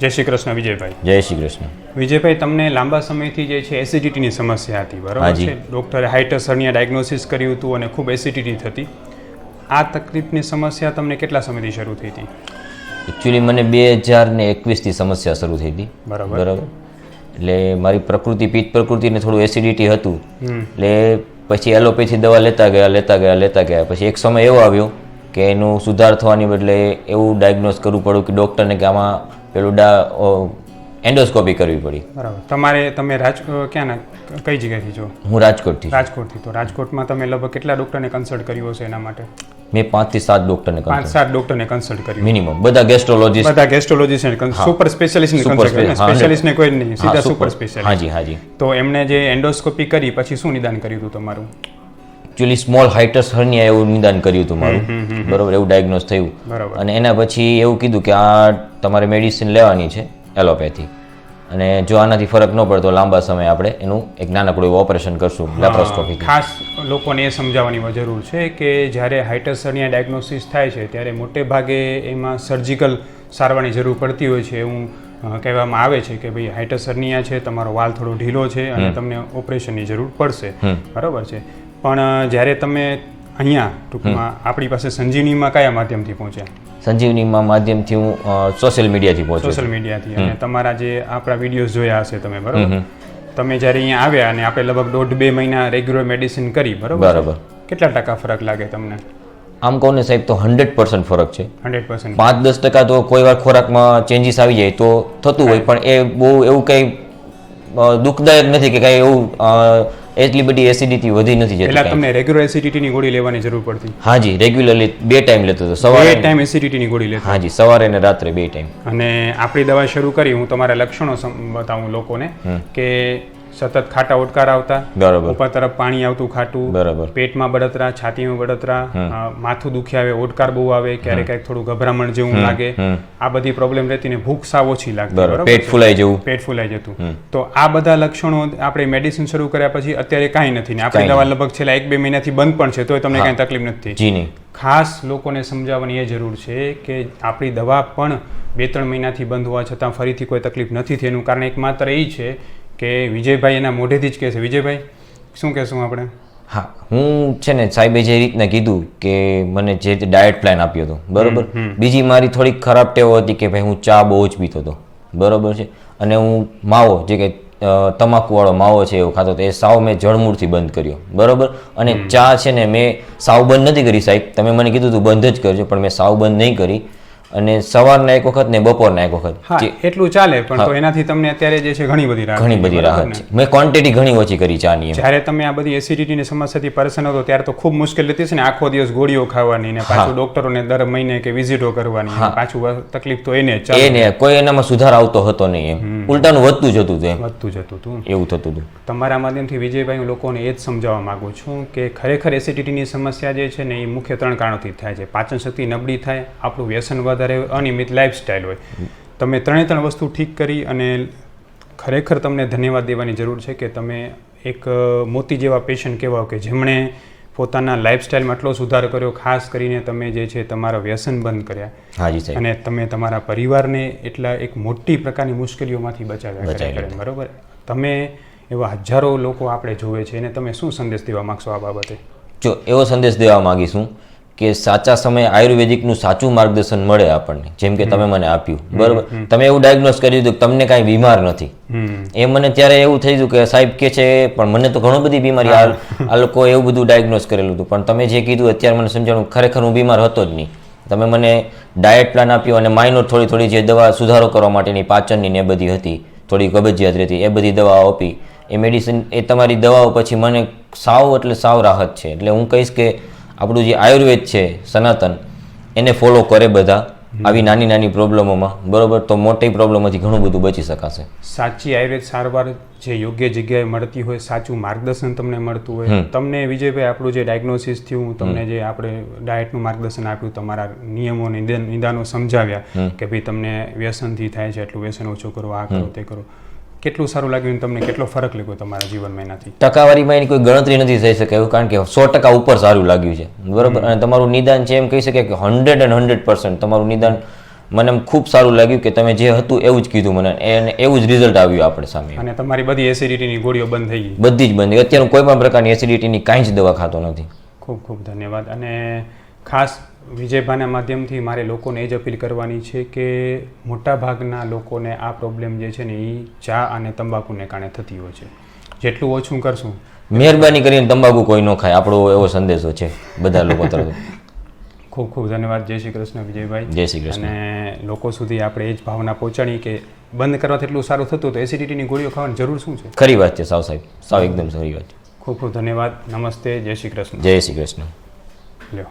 જય શ્રી કૃષ્ણ વિજયભાઈ. જય શ્રી કૃષ્ણ. વિજયભાઈ તમને લાંબા સમયથી જે છે એસિડિટીની સમસ્યા હતી બરાબર છે? ડૉક્ટરે હાઇટસ હર્નિયા ડાયગ્નોસિસ કર્યું હતું અને ખૂબ એસિડિટી થતી. આ તકલીફની સમસ્યા તમને કેટલા સમયથી શરૂ થઈ હતી? એકચ્યુઅલી મને બે હજાર ને એકવીસથી સમસ્યા શરૂ થઈ હતી. બરાબર. બરાબર? એટલે મારી પ્રકૃતિ પિત્ત પ્રકૃતિને થોડું એસિડિટી હતું. એટલે પછી એલોપેથી દવા લેતા ગયા લેતા ગયા લેતા ગયા. પછી એક સમય એવો આવ્યો કે એનું સુધાર થવાની બદલે એવું ડાયગ્નોસ કરવું પડ્યું કે ડૉક્ટરને કે આમાં પેલું ડા એન્ડોસ્કોપી કરવી પડી. બરાબર. તમારે તમે રાજ ક્યાંના કઈ જગ્યાથી છો? હું રાજકોટથી રાજકોટથી. તો રાજકોટમાં તમે લગભગ કેટલા ડૉક્ટરને કન્સલ્ટ કર્યું હશે એના માટે? મેં પાંચથી સાત ડૉક્ટરને પાંચ સાત ડૉક્ટરને કન્સલ્ટ કર્યું. મિનિમમ બધા ગેસ્ટ્રોલોજીસ્ટ બધા ગેસ્ટ્રોલોજીસ્ટ સુપર સ્પેશિયાલિસ્ટને કન્સલ્ટ કર્યું. સ્પેશિયાલિસ્ટને કોઈ નહીં સીધા સુપર સ્પેશિયાલિસ્ટ હાજી હાજી. તો એમણે જે એન્ડોસ્કોપી કરી પછી શું નિદાન કર્યું હતું તમારું? એકચ્યુઅલી સ્મોલ હાઇટસ હર્નિયા એવું નિદાન કર્યું હતું મારું. બરોબર એવું ડાયગ્નોઝ થયું. અને એના પછી એવું કીધું કે આ તમારે મેડિસિન લેવાની છે એલોપેથી અને જો આનાથી ફરક ન પડતો લાંબા સમય આપણે એનું એક નાનકડું એવું ઓપરેશન કરશું લેપ્રોસ્કોપી ખાસ લોકોને એ સમજાવવાની જરૂર છે કે જ્યારે હાઇટસર્નિયા ડાયગ્નોસિસ થાય છે ત્યારે મોટે ભાગે એમાં સર્જિકલ સારવારની જરૂર પડતી હોય છે. એવું કહેવામાં આવે છે કે ભાઈ હાઇટસર્નિયા છે તમારો વાલ થોડો ઢીલો છે અને તમને ઓપરેશનની જરૂર પડશે. બરાબર છે. પણ જ્યારે તમે અહીંયા ટૂંકમાં આપણી પાસે સંજીવનીમાં કયા માધ્યમથી પહોંચ્યા? સંજીવનીમાં માધ્યમથી હું સોશિયલ મીડિયાથી પહોંચ્યો સોશિયલ મીડિયાથી. અને તમારા જે આપણા વિડીયોઝ જોયા હશે તમે બરાબર? તમે જ્યારે અહીંયા આવ્યા અને આપણે લગભગ દોઢ બે મહિના રેગ્યુલર મેડિસિન કરી બરાબર બરાબર. કેટલા ટકા ફરક લાગે તમને? આમ કહું ને સાહેબ તો હંડ્રેડ પર્સન્ટ ફરક છે. હંડ્રેડ પર્સન્ટ પાંચ દસ ટકા તો કોઈ વાર ખોરાકમાં ચેન્જીસ આવી જાય તો થતું હોય પણ એ બહુ એવું કંઈ દુઃખદાયક નથી કે કાંઈ એવું એટલી બધી એસિડિટી વધી નથી જતી એટલે તમને રેગ્યુલર એસિડિટીની ગોળી લેવાની જરૂર પડતી? હાજી રેગ્યુલરલી બે ટાઈમ લેતો હતો. બે સવારે ટાઈમ એસિડિટીની ગોળી લેતો. હા જી સવારે અને રાત્રે બે ટાઈમ અને આપણી દવા શરૂ કરી હું તમારા લક્ષણો બતાવું લોકોને કે સતત ખાટા ઓટકાર આવતા બરાબર. ઉપર તરફ પાણી આવતું ખાટું બરાબર. પેટમાં બળતરા છાતીમાં બળતરા માથું દુખી આવે ઓટકાર બહુ આવે ક્યારેક ક્યારેક થોડું ગભરામણ જેવું લાગે આ બધી પ્રોબ્લેમ રહેતી ને ભૂખ સાવ ઓછી લાગતી પેટ ફૂલાઈ જવું. પેટ ફૂલાઈ જતું. તો આ બધા લક્ષણો આપણે મેડિસિન શરૂ કર્યા પછી અત્યારે કાંઈ નથી ને આપણી દવા લગભગ છેલ્લા એક બે મહિનાથી બંધ પણ છે તો તમને કાંઈ તકલીફ નથી. ખાસ લોકોને સમજાવવાની એ જરૂર છે કે આપણી દવા પણ બે ત્રણ મહિનાથી બંધ હોવા છતાં ફરીથી કોઈ તકલીફ નથી થઈ એનું કારણ એકમાત્ર એ છે કે વિજયભાઈ એના મોઢેથી જ કહે છે. વિજયભાઈ શું કહેશું આપણે? હા હું છે ને સાહેબે જે રીતના કીધું કે મને જે ડાયટ પ્લાન આપ્યો હતો બરોબર? બીજી મારી થોડીક ખરાબ ટેવો હતી કે ભાઈ હું ચા બહુ જ પીતો હતો બરોબર છે? અને હું માવો જે કે તમાકુવાળો માવો છે એવો ખાતો હતો એ સાવ મેં જળમૂળથી બંધ કર્યો બરોબર? અને ચા છે ને મેં સાવ બંધ નથી કરી સાહેબ. તમે મને કીધું હતું બંધ જ કરજો પણ મેં સાવ બંધ નહીં કરી. અને સવારના એક વખત ને બપોરના એક વખત. એટલું ચાલે પણ તો એનાથી તમને અત્યારે જે છે ઘણી બધી રાહત ઘણી બધી રાહત છે. મેં ક્વોન્ટિટી ઘણી ઓછી કરી ચાની જ્યારે તમે આ બધી એસિડિટીની સમસ્યાથી પરેશાન હતો ત્યારે તો ખૂબ મુશ્કેલ હતી છે ને આખો દિવસ ગોળીઓ ખાવાની ને પાછું ડોક્ટરોને દર મહિને કે વિઝિટો કરવાની ને પાછું તકલીફ તો એને ચાલે. એને કોઈ એનામાં સુધાર આવતો હતો નહીં એમ. ઉલટાનું વધતું જતું હતું એમ. વધતું જતું હતું. એવું થતું હતું. તમારા માધ્યમથી વિજયભાઈ હું લોકોને એ જ સમજાવવા માંગુ છું કે ખરેખર એસિડિટીની સમસ્યા જે છે ને એ મુખ્ય ત્રણ કારણોથી થાય છે. પાચન શક્તિ નબળી થાય આપણું વ્યસન વધારે અનિયમિત લાઇફસ્ટાઈલ હોય. તમે ત્રણે ત્રણ વસ્તુ ઠીક કરી અને ખરેખર તમને ધન્યવાદ દેવાની જરૂર છે કે તમે એક મોતી જેવા પેશન્ટ કહેવાઓ કે જેમણે પોતાના લાઇફસ્ટાઈલમાં આટલો સુધાર કર્યો ખાસ કરીને તમે જે છે તમારા વ્યસન બંધ કર્યા. હાજી અને તમે તમારા પરિવારને એટલા એક મોટી પ્રકારની મુશ્કેલીઓમાંથી બચાવ્યા બચાવ્યા. બરોબર? તમે એવા હજારો લોકો આપણે જોવે છે એને તમે શું સંદેશ દેવા માંગશો આ બાબતે? જો એવો સંદેશ દેવા માંગીશું કે સાચા સમયે આયુર્વેદિકનું સાચું માર્ગદર્શન મળે આપણને. જેમ કે તમે મને આપ્યું. બરોબર? તમે એવું ડાયગ્નોસ કરી દીધું કે તમને કાંઈ બીમાર નથી. એ મને ત્યારે એવું થઈ ગયું કે સાહેબ કે છે પણ મને તો ઘણું બધી બીમારી આ લોકો એવું બધું ડાયગ્નોસ કરેલું હતું. પણ તમે જે કીધું અત્યારે મને સમજાણું ખરેખર હું બીમાર હતો જ નહીં. તમે મને ડાયટ પ્લાન આપ્યો અને માઇનોર થોડી થોડી જે દવા સુધારો કરવા માટેની પાચનની ને એ બધી હતી થોડી કબજિયાત રહેતી એ બધી દવાઓ આપી. એ મેડિસિન એ તમારી દવાઓ પછી મને સાવ એટલે સાવ રાહત છે. એટલે હું કહીશ કે આપણું જે આયુર્વેદ છે સનાતન એને ફોલો કરે બધા આવી નાની નાની પ્રોબ્લેમોમાં બરોબર? તો મોટી પ્રોબ્લેમમાંથી ઘણું બધું બચી શકાશે. સાચી આયુર્વેદ સારવાર જે યોગ્ય જગ્યાએ મળતી હોય સાચું માર્ગદર્શન તમને મળતું હોય. તમને વિજયભાઈ આપણું જે ડાયગ્નોસિસ થયું તમને જે આપણે ડાયટનું માર્ગદર્શન આપ્યું તમારા નિયમો નિદાન નિદાનો સમજાવ્યા કે ભાઈ તમને વ્યસનથી થાય છે એટલું વ્યસન ઓછું કરો આ કરો તે કરો. કેટલું સારું લાગ્યું તમને કેટલો ફરક લાગ્યો તમારા જીવનમાં એનાથી? ટકાવારીમાં એની કોઈ ગણતરી નથી થઈ શકે એવું કારણ કે સો ટકા ઉપર સારું લાગ્યું છે. બરોબર? અને તમારું નિદાન છે એમ કહી શકે કે હંડ્રેડ એન્ડ હંડ્રેડ પર્સન્ટ તમારું નિદાન મને એમ ખૂબ સારું લાગ્યું કે તમે જે હતું એવું જ કીધું મને અને એવું જ રિઝલ્ટ આવ્યું આપણે સામે. અને તમારી બધી એસિડિટીની ગોળીઓ બંધ થઈ ગઈ. બધી જ બંધ. અત્યારે કોઈ પણ પ્રકારની એસિડિટીની કાંઈ જ દવા ખાતો નથી. ખૂબ ખૂબ ધન્યવાદ. અને ખાસ વિજયભાના માધ્યમથી મારે લોકોને એ જ અપીલ કરવાની છે કે મોટાભાગના લોકોને આ પ્રોબ્લેમ જે છે ને એ ચા અને તંબાકુને કારણે થતી હોય છે. જેટલું ઓછું કરશું મહેરબાની કરીને તંબાકુ કોઈ ન ખાય. આપણો એવો સંદેશો છે બધા લોકો તરફ. ખૂબ ખૂબ ધન્યવાદ. જય શ્રી કૃષ્ણ વિજયભાઈ. જય શ્રી કૃષ્ણ. અને લોકો સુધી આપણે એ જ ભાવના પહોંચાડી કે બંધ કરવાથી એટલું સારું થતું તો એસિડિટીની ગોળીઓ ખાવાની જરૂર શું છે? ખરી વાત છે સાવ સાહેબ. સાવ એકદમ ખરી વાત છે. ખૂબ ખૂબ ધન્યવાદ. નમસ્તે. જય શ્રી કૃષ્ણ. જય શ્રી કૃષ્ણ. લ્યો.